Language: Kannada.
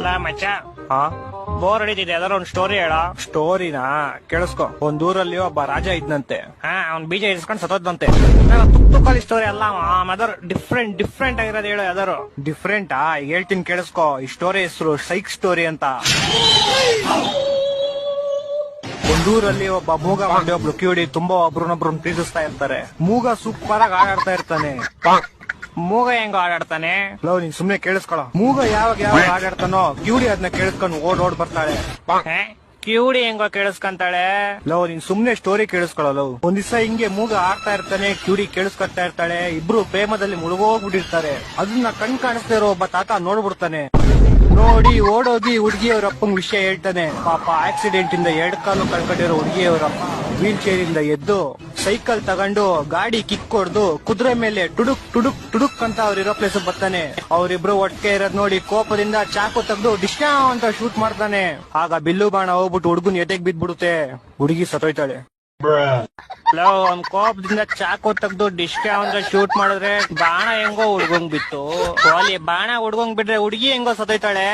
ಲಾ ಮಚ್ಚ. ಹಾ? ಬೋರ್ ಹೊಡಿತಿದೆ ಅದರ ಒಂದ್ ಸ್ಟೋರಿ ಹೇಳ. ಸ್ಟೋರಿನಾ ಕೇಳಿಸ್ಕೊ. ಒಂದ್ ಊರಲ್ಲಿ ಒಬ್ಬ ರಾಜ ಇದ್ನಂತೆ. ಹಾ ಅವ್ನ್ ಬೀಜ ಇರಿಸ್ಕೊಂಡ್ ಸತ್ತೋದಂತೆ ತುಕ್ ತುಕ್ಕಲಿ ಸ್ಟೋರಿ ಅಲ್ಲ ಯಾವ್ದಾರು ಡಿಫ್ರೆಂಟ್ ಡಿಫ್ರೆಂಟ್ ಆಗಿರೋದು ಹೇಳು ಯಾವ್ದಾರು ಡಿಫ್ರೆಂಟ್ ಆ ಹೇಳ್ತೀನಿ ಕೇಳಿಸ್ಕೊ. ಈ ಸ್ಟೋರಿ ಹೆಸರು ಸೈಕ್ ಸ್ಟೋರಿ ಅಂತ. ಒಂದೂರಲ್ಲಿ ಒಬ್ಬ ಮೂಗ ಮಾಡಿ ಒಬ್ರು ಕಿವಿಡಿ ತುಂಬಾ ಒಬ್ರನ್ನೊಬ್ರನ್ನ ಪ್ರೀತಿಸ್ತಾ ಇರ್ತಾರೆ. ಮೂಗ ಸೂಪರ್ ಆಗಿ ಆಡಾಡ್ತಾ ಇರ್ತಾನೆ ಮೂಗ ಹೆಂಗ ಆಡಾಡ್ತಾನೆ ಲವ್ ನೀನ್ ಸುಮ್ನೆ ಕೇಳಿಸ್ಕೊಳ. ಮೂಗ ಯಾವಾಗ ಯಾವಾಗ ಆಡಾಡ್ತಾನೋ ಕ್ಯೂಡಿ ಅದನ್ನ ಕೇಳಿಸ್ಕೊಂಡು ಓಡ್ ಓಡ್ ಬರ್ತಾಳೆ. ಹೇ? ಕಿವುಡಿ ಹೆಂಗೋ ಕೇಳಿಸ್ಕೊಂತಾಳೆ. ಲವ್ ನೀನ್ ಸುಮ್ನೆ ಸ್ಟೋರಿ ಕೇಳಿಸ್ಕೊಳ ಲವ್ ಒಂದ್ ದಿವಸ ಹಿಂಗೆ ಮೂಗ ಆಡ್ತಾ ಇರ್ತಾನೆ ಕ್ಯೂಡಿ ಕೇಳಿಸ್ಕೊತಾ ಇರ್ತಾಳೆ ಇಬ್ರು ಪ್ರೇಮದಲ್ಲಿ ಮುಳುಗೋಗ್ಬಿಟ್ಟಿರ್ತಾರೆ. ಅದನ್ನ ಕಣ್ ಕಾಣಿಸ್ತಾ ಇರೋ ಒಬ್ಬ ತಾತ ನೋಡ್ಬಿಡ್ತಾನೆ. ನೋಡಿ ಓಡೋಗಿ ಹುಡುಗಿಯವ್ರ ಅಪ್ಪಂಗ್ ವಿಷಯ ಹೇಳ್ತಾನೆ. ಪಾಪ ಆಕ್ಸಿಡೆಂಟ್ ಇಂದ ಎರಡ್ ಕಾಲು ಕಳ್ಕೊಂಡಿರೋ ಹುಡುಗಿಯವರಪ್ಪ ವೀಲ್ ಚೇರ್ ಇಂದ ಎದ್ದು ಸೈಕಲ್ ತಗೊಂಡು ಗಾಡಿ ಕಿಕ್ ಹೊಡ್ದು ಕುದುರೆ ಮೇಲೆ ಟುಡುಕ್ ಟುಡುಕ್ ಟುಡುಕ್ ಅಂತ ಅವ್ರ ಇರೋ ಪ್ಲೇಸ್ ಬರ್ತಾನೆ. ಅವರಿಬ್ರು ಒಟ್ಟಿಗೆ ಇರೋದ್ ನೋಡಿ ಕೋಪದಿಂದ ಚಾಕು ತೆಗ್ದು ಡಿಶ್ ಅಂತ ಶೂಟ್ ಮಾಡ್ತಾನೆ. ಆಗ ಬಿಲ್ಲು ಬಾಣ ಹೋಗ್ಬಿಟ್ಟು ಹುಡುಗನ್ ಎದೆಗ್ ಬಿದ್ಬಿಡುತ್ತೆ ಹುಡುಗಿ ಸತ್ತೋಯ್ತಾಳೆ. ಅವ್ನ್ ಕೋಪದಿಂದ ಚಾಕು ತೆಗ್ದು ಡಿಸ್ಕೆ ಅಂತ ಶೂಟ್ ಮಾಡಿದ್ರೆ ಬಾಣ ಹೆಂಗೋ ಹುಡ್ಗಂಗ್ ಬಿತ್ತು. ಕೋಲಿ ಬಾಣ ಹುಡ್ಗಂಗ್ ಬಿಟ್ರೆ ಹುಡುಗಿ ಹೆಂಗೋ ಸತ್ತೋಯ್ತಾಳೆ.